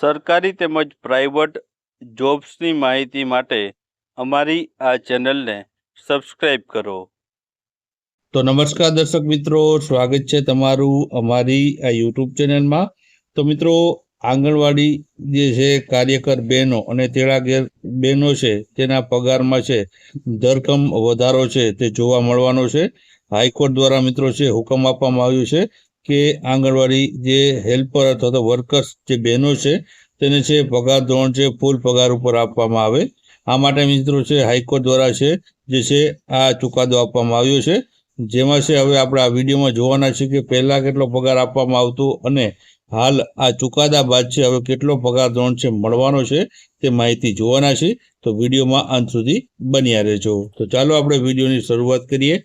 સરકારી તેમજ પ્રાઇવેટ જોબ્સની માહિતી માટે અમારી આ ચેનલને સબસ્ક્રાઈબ કરો. તો નમસ્કાર દર્શક મિત્રો, સ્વાગત છે તમારું અમારી આ યુટ્યુબ ચેનલમાં. તો મિત્રો, આંગણવાડી જે છે, કાર્યકર બહેનો અને તેડાગેર બહેનો છે, તેના પગારમાં છે ધરખમ વધારો છે, તે જોવા મળવાનો છે. હાઈકોર્ટ દ્વારા મિત્રો છે, હુકમ આપવામાં આવ્યું છે. કે આંગણવાડી જે હેલ્પર અથવા તો વર્કર્સ જે બહેનો છે, તેને છે પગાર ધોરણ છે, ફૂલ પગાર ઉપર આપવામાં આવે. આ માટે મિત્રો છે, હાઈકોર્ટ દ્વારા છે, જે છે, આ ચુકાદો આપવામાં આવ્યો છે. જેમાં છે, હવે આપણે આ વિડીયોમાં જોવાના છે કે પહેલાં કેટલો પગાર આપવામાં આવતો અને હાલ આ ચુકાદા બાદ છે, હવે કેટલો પગાર ધોરણ છે મળવાનો છે, તે માહિતી જોવાના છે. તો વિડીયોમાં અંત સુધી બન્યા રહેજો. તો ચાલો આપણે વિડીયોની શરૂઆત કરીએ.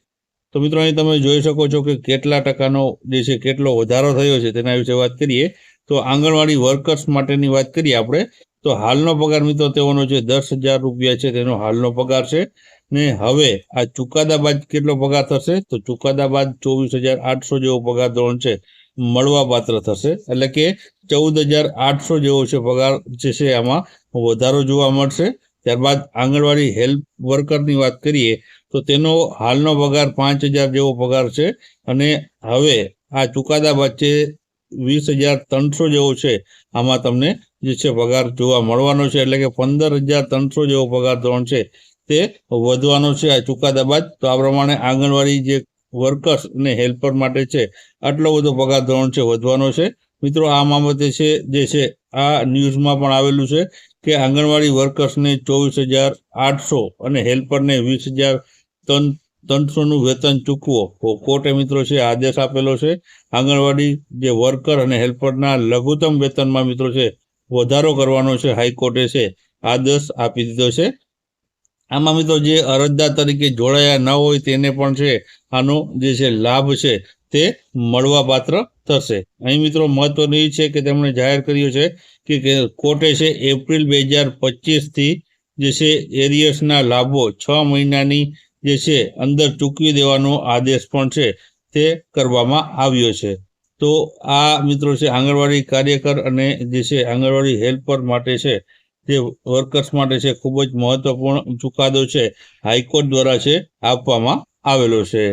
તો મિત્રો અહીં તમે જોઈ શકો છો કે કેટલા ટકાનો જે છે કેટલો વધારો થયો છે તેના વિશે વાત કરીએ. તો આંગણવાડી વર્કર્સ માટેની વાત કરીએ આપણે, તો હાલનો પગાર મિત્રો તેઓનો જે દસ હજાર રૂપિયા છે તેનો હાલનો પગાર છે. ને હવે આ ચુકાદા બાદ કેટલો પગાર થશે? તો ચુકાદા બાદ ચોવીસ હજાર આઠસો જેવો પગાર ધોરણ છે મળવા પાત્ર થશે. એટલે કે ચૌદ હજાર આઠસો જેવો છે પગાર જે છે આમાં વધારો જોવા મળશે. ત્યારબાદ આંગણવાડી હેલ્પ વર્કરની વાત કરીએ તો તેનો હાલનો પગાર પાંચ હજાર જેવો પગાર છે અને હવે આ ચુકાદા છે વીસ હજાર ત્રણસો જેવો છે. આમાં તમને જે છે પગાર જોવા મળવાનો છે. એટલે કે પંદર હજાર ત્રણસો જેવો પગાર ધોરણ છે તે વધવાનો છે આ ચુકાદા બાદ. તો આ પ્રમાણે આંગણવાડી જે વર્કર્સ અને હેલ્પર માટે છે આટલો બધો પગાર ધોરણ છે વધવાનો છે. મિત્રો, આ બાબતે છે જે છે આ ન્યૂઝમાં પણ આવેલું છે કે આંગણવાડી વર્કર્સને ચોવીસ હજાર આઠસો અને હેલ્પરને વીસ હજાર ત્રણ ત્રણસોનું વેતન ચૂકવો. કોર્ટે મિત્રો છે, આદેશ આપેલો છે, આંગણવાડી જે વર્કર અને હેલ્પરના લઘુત્તમ વેતનમાં મિત્રો છે, વધારો કરવાનો છે, હાઈકોર્ટે છે, આદેશ આપી દીધો છે. આમાં મિત્રો જે અરજદાર તરીકે જોડાયા ન હોય તેને પણ છે, આનો જે છે લાભ છે, તે મળવા પાત્ર થશે. અહીં મિત્રો મહત્વનું એ છે કે તેમણે જાહેર કર્યું છે કે કોર્ટે છે, એપ્રિલ બે હજાર પચીસથી જે છે, એરિયર્સના લાભો છ મહિનાની જે છે, અંદર ચૂકવી દેવાનો આદેશ પણ છે, તે કરવામાં આવ્યો છે. તો આ મિત્રો છે, આંગણવાડી કાર્યકર અને જે છે, આંગણવાડી હેલ્પર માટે છે, જે વર્કર્સ માટે છે, ખૂબ જ મહત્વપૂર્ણ ચુકાદો છે, હાઈકોર્ટ દ્વારા છે, આપવામાં આવેલો છે.